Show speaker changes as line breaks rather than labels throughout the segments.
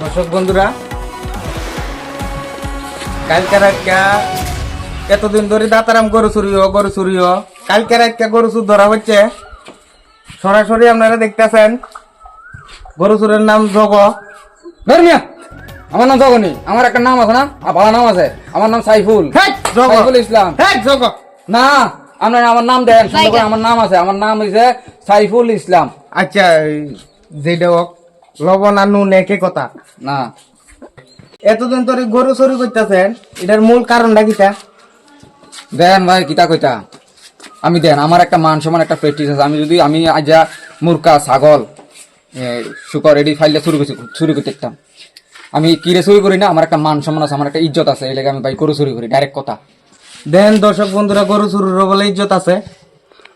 দর্শক বন্ধুরা কালকে রাতটা এতদিন ধরে দাতারাম গরু চুরিও গরু চুরিও কালকে রাতটা গরু চুর ধরা হচ্ছে। সরাসরি আপনারা দেখতেছেন গরু চুরের নাম জগ।
ধর্মিয়া আমার নাম জগনি আমার একটা নাম আছে না? আর ভালো নাম আছে। আমার নাম সাইফুল। সাইফুল ইসলাম।
জগ।
না আপনার আমার নাম দেন আমার নাম আছে। আমার নাম হইছে সাইফুল ইসলাম।
আচ্ছা যেটা হোক লবণ আর নুন একে কথা।
না।
এতদিন ধরে গরু চুরি করতেছেন এটার মূল কারণটা কিটা?
দেন ভাই কিতা কইতা? আমি দেন আমার একটা মান সমান একটা প্র্যাকটিস আছে। আমি যদি আমি আজ মুরকা ছাগল শুকর এডি ফাইলটা শুরু করছি শুরু করতে দেখতাম আমি কিরে চুরি করি না আমার একটা মান সম্মান আছে আমার একটা ইজ্জত আছে এই লেগে আমি ভাই গরু চুরি করি ডাইরেক্ট কথা।
দেন দর্শক বন্ধুরা গরু চুরির বলে ইজ্জত আছে।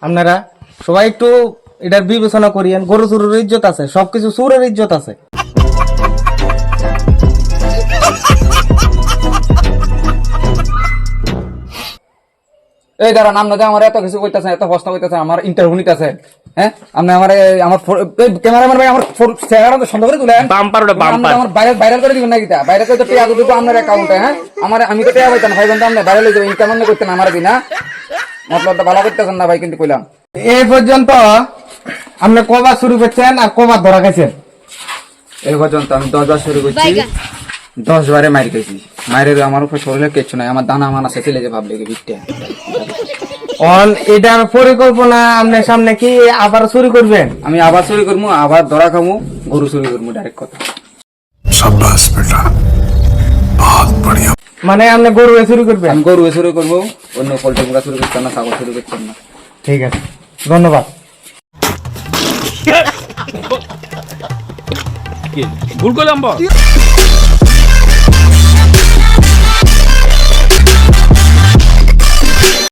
আপনারা সবাই একটু এটার বিবেচনা করিয়েন গরু চুরির ইজ্জত আছে সবকিছু চুরের ইজ্জত আছে।
এই দাঁড়া নাম না আমার এত কিছু কইতাছে এত প্রশ্ন কইতাছে আমার ইন্টারভিউ নিতেছে হ্যাঁ? আপনি আমার আমার ক্যামেরাম্যান ভাই আমার চেহারা তো সুন্দর করে তুলেন
বাম্পার ওটা বাম্পার
আমার ভাইরাল ভাইরাল করে দিবেন নাকি তা ভাইরাল করে তো টিয়া দুটো আপনার অ্যাকাউন্টে হ্যাঁ? আমার আমি তো টিয়া পাইতাম ভাই বন্ধু আপনি ভাইরাল হয়ে যাবেন ইনকাম করতেন আমার দিন মতলবটা ভালো করতেছেন না ভাই কিন্তু কইলাম।
এই পর্যন্ত আপনি কবার শুরু করছেন আর কবার ধরা খাইছেন?
এই পর্যন্ত আমি দশ বার শুরু করছি। দশ বারে মারি খাইছি। মারি আমার উপর শরীরে কিচ্ছু নাই আমার দানা মানা শেষে লেগে ভাবলে কি বিটটা
অন এটার পরিকল্পনা আপনার সামনে কি আবার শুরু করবেন?
আমি আবার শুরু করব আবার ধরা খামু গরু শুরু করব ডাইরেক্ট কথা।
সাব্বাস বেটা বহুত বড়িয়া
মানে আপনি গরু শুরু করবেন?
আমি গরু শুরু করব অন্য পোল্ট্রি শুরু করছেন না ছাগল শুরু করছেন না।
ঠিক আছে ধন্যবাদ।
ভুল করলাম বল।